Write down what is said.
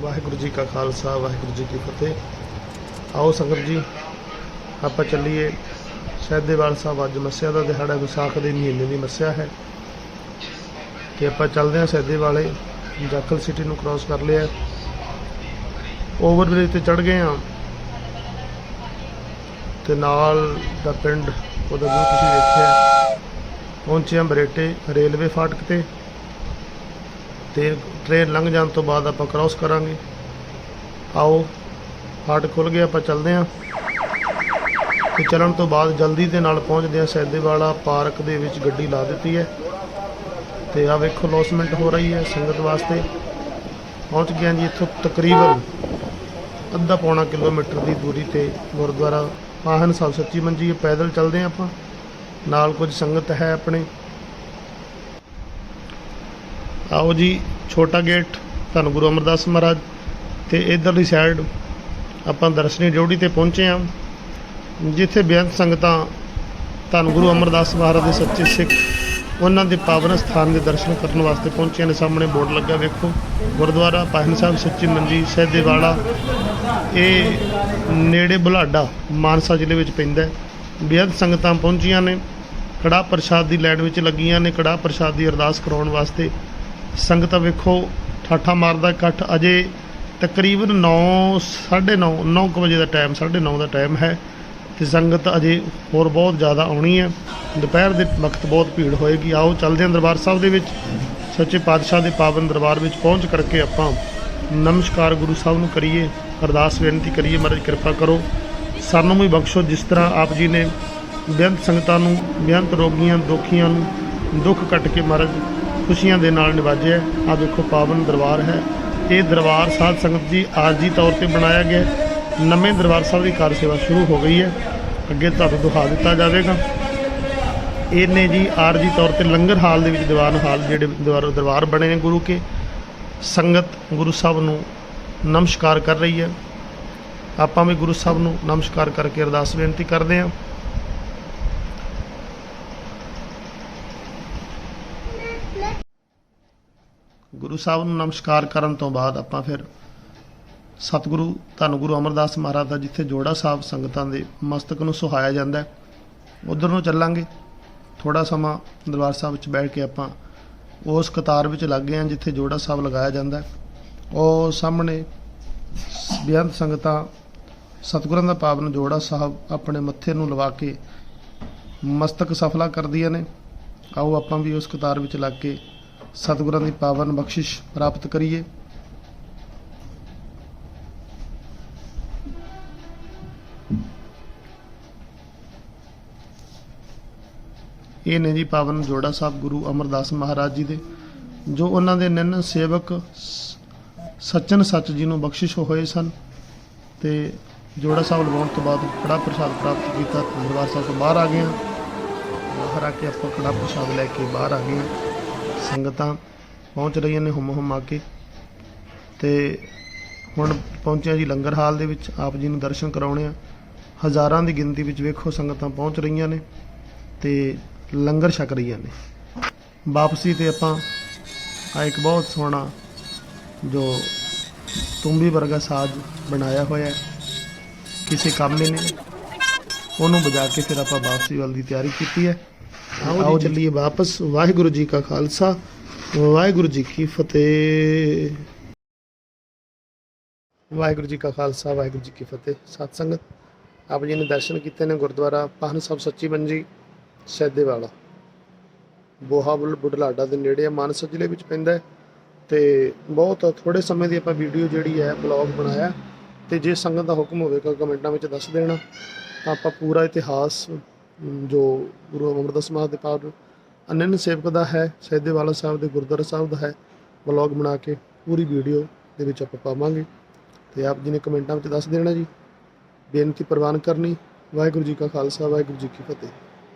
ਵਾਹਿਗੁਰੂ ਜੀ ਕਾ ਖਾਲਸਾ, ਵਾਹਿਗੁਰੂ ਜੀ ਕੀ ਫਤਿਹ। ਆਓ ਸੰਗਤ ਜੀ, ਆਪਾਂ ਚੱਲੀਏ। ਸਹਿਦੇਵਾਲ ਸਾਹਿਬ ਅੱਜ ਮੱਸਿਆ ਦਾ ਦਿਹਾੜਾ ਵਿਸਾਖ ਦੇ ਮਹੀਨੇ ਦੀ ਮੱਸਿਆ ਹੈ। ਤੇ ਆਪਾਂ ਚੱਲਦੇ ਹਾਂ ਸਹਿਦੇ ਵਾਲੇ ਜਾਖਲ ਸਿਟੀ ਨੂੰ ਕ੍ਰਾਸ ਕਰ ਲਿਆ। ਓਵਰਬ੍ਰਿਜ ਤੇ ਚੜ ਗਏ ਹਾਂ। ਤੇ ਨਾਲ ਦਾ ਪਿੰਡ, ਉਹਦਾ ਵੀ ਤੁਸੀਂ ਵੇਖਿਆ। ਪਹੁੰਚੇ ਹਾਂ ਬਰੇਟੇ ਰੇਲਵੇ ਫਾਟਕ ਤੇ। ਤੇ ਟ੍ਰੇਨ ਲੰਘ ਜਾਣ ਤੋਂ ਬਾਅਦ ਆਪਾਂ ਕ੍ਰਾਸ ਕਰਾਂਗੇ। ਆਓ ਫਾਟਕ ਖੁੱਲ ਗਿਆ, ਆਪਾਂ ਚੱਲਦੇ ਹਾਂ। ਤੇ ਚੱਲਣ ਤੋਂ ਬਾਅਦ ਜਲਦੀ ਦੇ ਨਾਲ ਪਹੁੰਚਦੇ ਹਾਂ ਸੈਦੇਵਾਲਾ ਪਾਰਕ ਦੇ ਵਿੱਚ ਗੱਡੀ ਲਾ ਦਿੱਤੀ ਹੈ। ਤੇ ਆ ਵੇਖੋ ਲੌਸਮੈਂਟ ਹੋ ਰਹੀ ਹੈ ਸੰਗਤ ਵਾਸਤੇ। ਪਹੁੰਚ ਗਿਆ ਜੀ ਇੱਥੋਂ ਤਕਰੀਬਨ ਅੱਧਾ ਪੌਣਾ ਕਿਲੋਮੀਟਰ ਦੀ ਦੂਰੀ ਤੇ ਗੁਰਦੁਆਰਾ ਪਾਹਨ ਸਾਹਿਬ ਸੱਚੀ ਮੰਜੀ, ਪੈਦਲ ਚੱਲਦੇ ਹਾਂ ਆਪਾਂ। ਨਾਲ ਕੁਝ ਸੰਗਤ ਹੈ ਆਪਣੇ। ਆਓ ਜੀ, ਛੋਟਾ ਗੇਟ ਧੰਨ ਗੁਰੂ ਅਮਰਦਾਸ ਮਹਾਰਾਜ। ਤੇ ਇਧਰਲੀ ਸਾਈਡ ਆਪਾਂ ਦਰਸ਼ਨੀ ਡਿਊਟੀ ਤੇ ਪਹੁੰਚੇ ਹਾਂ। ਜਿੱਥੇ ਬੇਅੰਤ ਸੰਗਤਾਂ ਧੰਨ ਗੁਰੂ ਅਮਰਦਾਸ ਮਹਾਰਾਜ ਦੇ ਸੱਚੇ ਸਿੱਖ, ਉਹਨਾਂ ਦੇ ਪਾਵਨ ਸਥਾਨ ਦੇ ਦਰਸ਼ਨ ਕਰਨ ਵਾਸਤੇ ਪਹੁੰਚੇ ਨੇ। ਸਾਹਮਣੇ ਬੋਰਡ ਲੱਗਾ, ਵੇਖੋ, ਗੁਰਦੁਆਰਾ ਪਾਹਨ ਸਾਹਿਬ, ਸੱਚੀ ਮੰਜੀ ਸਹਿਦੇਵਾਲਾ ਇਹ ਨੇੜੇ ਬੁਲਾਡਾ, ਮਾਨਸਾ ਜ਼ਿਲ੍ਹੇ ਵਿੱਚ ਪੈਂਦਾ ਹੈ। ਬੇਅੰਤ ਸੰਗਤਾਂ ਪਹੁੰਚੀਆਂ ਨੇ। ਕੜਾ ਪ੍ਰਸ਼ਾਦ ਦੀ ਲੈਣ ਵਿੱਚ ਲੱਗੀਆਂ ਨੇ। ਕੜਾ ਪ੍ਰਸ਼ਾਦ ਦੀ ਅਰਦਾਸ ਕਰਾਉਣ ਵਾਸਤੇ ਸੰਗਤਾਂ ਵੇਖੋ, ਠਾਠਾ ਮਾਰਦਾ ਇਕੱਠ, ਅਜੇ ਤਕਰੀਬਨ 9 9:30 9 ਵਜੇ ਦਾ ਟਾਈਮ 9:30 ਦਾ ਟਾਈਮ ਹੈ ਤੇ ਸੰਗਤ ਅਜੇ ਹੋਰ ਬਹੁਤ ਜ਼ਿਆਦਾ ਆਉਣੀ ਹੈ। ਦੁਪਹਿਰ ਦੇ ਵਕਤ ਬਹੁਤ ਭੀੜ ਹੋਏਗੀ। ਆਓ, ਚੱਲਦੇ ਹਾਂ ਦਰਬਾਰ ਸਾਹਿਬ ਦੇ ਵਿੱਚ। ਸੱਚੇ ਪਾਤਸ਼ਾਹ ਦੇ ਪਾਵਨ ਦਰਬਾਰ ਵਿੱਚ ਪਹੁੰਚ ਕਰਕੇ ਆਪਾਂ ਨਮਸਕਾਰ ਗੁਰੂ ਸਾਹਿਬ ਨੂੰ ਕਰੀਏ, ਅਰਦਾਸ ਬੇਨਤੀ ਕਰੀਏ, ਮਹਾਰਾਜ ਕਿਰਪਾ ਕਰੋ। ਸਾਨੂੰ ਵੀ ਬਖਸ਼ੋ, ਜਿਸ ਤਰ੍ਹਾਂ ਆਪ ਜੀ ਨੇ ਬੇਅੰਤ ਸੰਗਤਾਂ ਨੂੰ, ਬੇਅੰਤ ਰੋਗੀਆਂ, ਦੁਖੀਆਂ ਨੂੰ ਦੁੱਖ ਕੱਟ ਕੇ ਮਹਾਰਾਜ ਖੁਸ਼ੀਆਂ ਦੇ ਨਾਲ ਨਿਵਾਜਿਆ ਆਹ ਦੇਖੋ, ਪਾਵਨ ਦਰਬਾਰ ਹੈ। ਇਹ ਦਰਬਾਰ ਸਾਧ ਸੰਗਤ ਜੀ ਆਰਜੀ ਤੌਰ ਤੇ ਬਣਾਇਆ ਗਿਆ ਹੈ। ਨਵੇਂ ਦਰਬਾਰ ਸਾਹਿਬ ਦੀ ਕਾਰ ਸੇਵਾ ਸ਼ੁਰੂ ਹੋ ਗਈ ਹੈ। ਅੱਗੇ ਤੁਹਾਨੂੰ ਦਿਖਾ ਦਿੱਤਾ ਜਾਵੇਗਾ। ਇਹਨੇ ਜੀ ਆਰਜੀ ਤੌਰ ਤੇ ਲੰਗਰ ਹਾਲ ਦੇ ਵਿੱਚ ਦੀਵਾਨ ਹਾਲ ਜਿਹੜੇ ਦਰਬਾਰ ਦਰਬਾਰ ਬਣੇ ਨੇ ਗੁਰੂ ਕੇ। ਸੰਗਤ ਗੁਰੂ ਸਾਹਿਬ ਨੂੰ ਨਮਸਕਾਰ ਕਰ ਰਹੀ ਹੈ। ਆਪਾਂ ਵੀ ਗੁਰੂ ਸਾਹਿਬ ਨੂੰ ਨਮਸਕਾਰ ਕਰਕੇ ਅਰਦਾਸ ਬੇਨਤੀ ਕਰਦੇ ਹਾਂ। ਗੁਰੂ ਸਾਹਿਬ ਨੂੰ ਨਮਸਕਾਰ ਕਰਨ ਤੋਂ ਬਾਅਦ ਆਪਾਂ ਫਿਰ ਸਤਿਗੁਰੂ ਧੰਨ ਗੁਰੂ ਅਮਰਦਾਸ ਮਹਾਰਾਜ ਦਾ ਜਿੱਥੇ ਜੋੜਾ ਸਾਹਿਬ ਸੰਗਤਾਂ ਦੇ ਮਸਤਕ ਨੂੰ ਸੁਹਾਇਆ ਜਾਂਦਾ ਹੈ, ਉਧਰ ਨੂੰ ਚੱਲਾਂਗੇ। ਥੋੜਾ ਸਮਾਂ ਦਰਬਾਰ ਸਾਹਿਬ ਵਿੱਚ ਬੈਠ ਕੇ ਆਪਾਂ ਉਸ ਕਤਾਰ ਵਿੱਚ ਲੱਗ ਗਏ ਹਾਂ ਜਿੱਥੇ ਜੋੜਾ ਸਾਹਿਬ ਲਗਾਇਆ ਜਾਂਦਾ ਹੈ। ਉਹ ਸਾਹਮਣੇ ਬੇਅੰਤ ਸੰਗਤਾਂ ਸਤਿਗੁਰਾਂ ਦਾ ਪਾਵਨ ਜੋੜਾ ਸਾਹਿਬ ਆਪਣੇ ਮੱਥੇ ਨੂੰ ਲਵਾ ਕੇ ਮਸਤਕ ਸਫਲਾ ਕਰਦੀਆਂ ਨੇ। ਆਓ ਆਪਾਂ ਵੀ ਉਸ ਕਤਾਰ ਵਿੱਚ ਲੱਗ ਕੇ ਸਤਿਗੁਰਾਂ ਦੀ ਪਾਵਨ ਬਖਸ਼ਿਸ਼ ਪ੍ਰਾਪਤ ਕਰੀਏ। ਇਹ ਨੇ ਜੀ ਪਾਵਨ ਜੋੜਾ ਸਾਹਿਬ ਗੁਰੂ ਅਮਰਦਾਸ ਮਹਾਰਾਜ ਜੀ ਦੇ, ਜੋ ਉਹਨਾਂ ਦੇ ਨਿੰਨ ਸੇਵਕ ਸੱਚਨ ਸੱਚ ਜੀ ਨੂੰ ਬਖਸ਼ਿਸ਼ ਹੋਏ ਸਨ ਤੇ ਜੋੜਾ ਸਾਹਿਬ ਲਵਾਉਣ ਤੋਂ ਬਾਅਦ ਕੜਾ ਪ੍ਰਸ਼ਾਦ ਪ੍ਰਾਪਤ ਕੀਤਾ। ਤੇ ਦਰਬਾਰ ਸਾਹਿਬ ਤੋਂ ਬਾਹਰ ਆ ਗਏ ਹਾਂ। ਬਾਹਰ ਆ ਕੇ ਆਪਾਂ ਕੜਾ ਪ੍ਰਸ਼ਾਦ ਲੈ ਕੇ ਬਾਹਰ ਆ ਗਏ ਹਾਂ। ਸੰਗਤਾਂ ਪਹੁੰਚ ਰਹੀਆਂ ਨੇ ਹੁਮ ਹੁਮ ਆ ਕੇ। ਤੇ ਹੁਣ ਪਹੁੰਚਿਆ ਜੀ ਲੰਗਰ ਹਾਲ ਦੇ ਵਿੱਚ, ਆਪ ਜੀ ਨੂੰ ਦਰਸ਼ਨ ਕਰਾਉਣੇ ਆ। ਹਜ਼ਾਰਾਂ ਦੀ ਗਿਣਤੀ ਵਿੱਚ ਵੇਖੋ ਸੰਗਤਾਂ ਪਹੁੰਚ ਰਹੀਆਂ ਨੇ ਤੇ ਲੰਗਰ ਛਕ ਰਹੀਆਂ ਨੇ। ਵਾਪਸੀ ਤੇ ਆਪਾਂ ਆ ਇੱਕ ਬਹੁਤ ਸੋਹਣਾ ਜੋ ਤੁੰਬੀ ਵਰਗਾ ਸਾਜ਼ ਬਣਾਇਆ ਹੋਇਆ ਕਿਸੇ ਕੰਮ ਨੇ ਉਹਨੂੰ ਵਜਾ ਕੇ ਫਿਰ ਆਪਾਂ ਵਾਪਸੀ ਵੱਲ ਦੀ ਤਿਆਰੀ ਕੀਤੀ ਹੈ। ਆਓ ਚੱਲੀਏ ਵਾਪਸ। ਵਾਹਿਗੁਰੂ ਜੀ ਕਾ ਖਾਲਸਾ। ਵਾਹਿਗੁਰੂ ਜੀ ਕੀ ਫਤਿਹ। ਵਾਹਿਗੁਰੂ ਜੀ ਕਾ ਖਾਲਸਾ ਵਾਹਿਗੁਰੂ ਜੀ ਕੀ ਫਤਿਹ। ਸਤ ਸੰਗਤ ਆਪ ਜੀ ਨੇ ਦਰਸ਼ਨ ਕੀਤੇ ਨੇ ਗੁਰਦੁਆਰਾ ਪਾਹਨ ਸਾਹਿਬ ਸੱਚੀ ਮੰਜੀ ਸੈਦੇਵਾਲਾ ਬੋਹਾ ਬੁਲ ਬੁਢਲਾਡਾ ਦੇ ਨੇੜੇ ਮਾਨਸਾ ਜ਼ਿਲ੍ਹੇ ਵਿੱਚ ਪੈਂਦਾ ਹੈ। ਤੇ ਬਹੁਤ ਥੋੜੇ ਸਮੇਂ ਦੀ ਆਪਾਂ ਵੀਡੀਓ ਜਿਹੜੀ ਹੈ ਬਲੌਗ ਬਣਾਇਆ ਤੇ ਜੇ ਸੰਗਤ ਦਾ ਹੁਕਮ ਹੋਵੇਗਾ ਕਮੈਂਟਾਂ ਵਿੱਚ ਦੱਸ ਦੇਣਾ। ਤਾਂ ਆਪਾਂ ਪੂਰਾ ਇਤਿਹਾਸ ਜੋ ਗੁਰੂ ਅਮਰਦਾਸ ਮਹਾਰਾਜ ਦੇ ਪਾਵਨ ਅਨੰਨ ਸੇਵਕ ਦਾ ਹੈ ਸੈਦੇਵਾਲਾ ਸਾਹਿਬ ਦੇ ਗੁਰਦੁਆਰਾ ਸਾਹਿਬ ਦਾ ਹੈ ਬਲੌਗ ਬਣਾ ਕੇ ਪੂਰੀ ਵੀਡੀਓ ਦੇ ਵਿੱਚ ਆਪਾਂ ਪਾਵਾਂਗੇ। ਤੇ ਆਪ ਜੀ ਨੇ ਕਮੈਂਟਾਂ ਵਿੱਚ ਦੱਸ ਦੇਣਾ ਜੀ, ਬੇਨਤੀ ਪ੍ਰਵਾਨ ਕਰਨੀ। ਵਾਹਿਗੁਰੂ ਜੀ ਕਾ ਖਾਲਸਾ, ਵਾਹਿਗੁਰੂ ਜੀ ਕੀ ਫਤਿਹ।